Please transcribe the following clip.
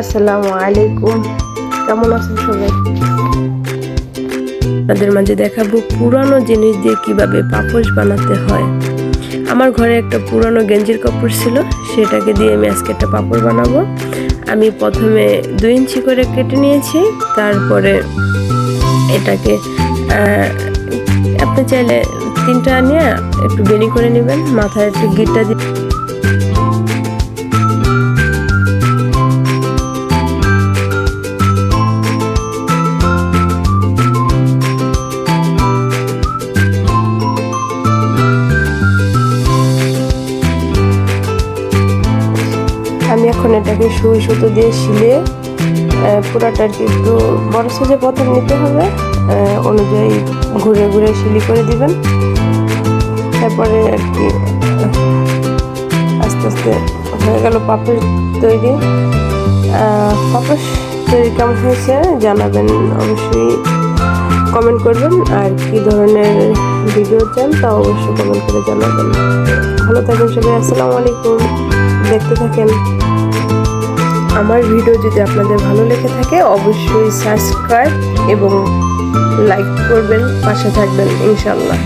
আসসালামু আলাইকুম। কেমন আছেন সবাই? আপনাদের মাঝে দেখাবো পুরানো জিনিস দিয়ে কীভাবে পাপোশ বানাতে হয়। আমার ঘরে একটা পুরানো গেঞ্জির কাপড় ছিল, সেটাকে দিয়ে আমি আজকে একটা পাপড় বানাবো। আমি প্রথমে দুই ইঞ্চি করে কেটে নিয়েছি, তারপরে এটাকে আপনি চাইলে তিনটা নিয়ে একটু বেনি করে নেবেন, মাথায় একটু গিটটা দিয়ে আমি এখন এটাকে সুই সুতো দিয়ে শিলে পুরাটা আর কি একটু বড় সাইজে প্রথম নিতে হবে। অনুযায়ী ঘুরে ঘুরে শিলি করে দিবেন। তারপরে আর কি, আস্তে আস্তে হয়ে গেল পাপড় তৈরি। পাপড় তৈরি কেমন হয়েছে জানাবেন অবশ্যই কমেন্ট করবেন। আর কি ধরনের ভিডিও চান তা অবশ্যই কমেন্ট করে জানাবেন। ভালো থাকবেন সবাই, আসসালামু আলাইকুম। দেখতে থাকেন। আমার ভিডিও যদি আপনাদের ভালো লেগে থাকে, অবশ্যই সাবস্ক্রাইব এবং লাইক করবেন, পাশে থাকবেন ইনশাল্লাহ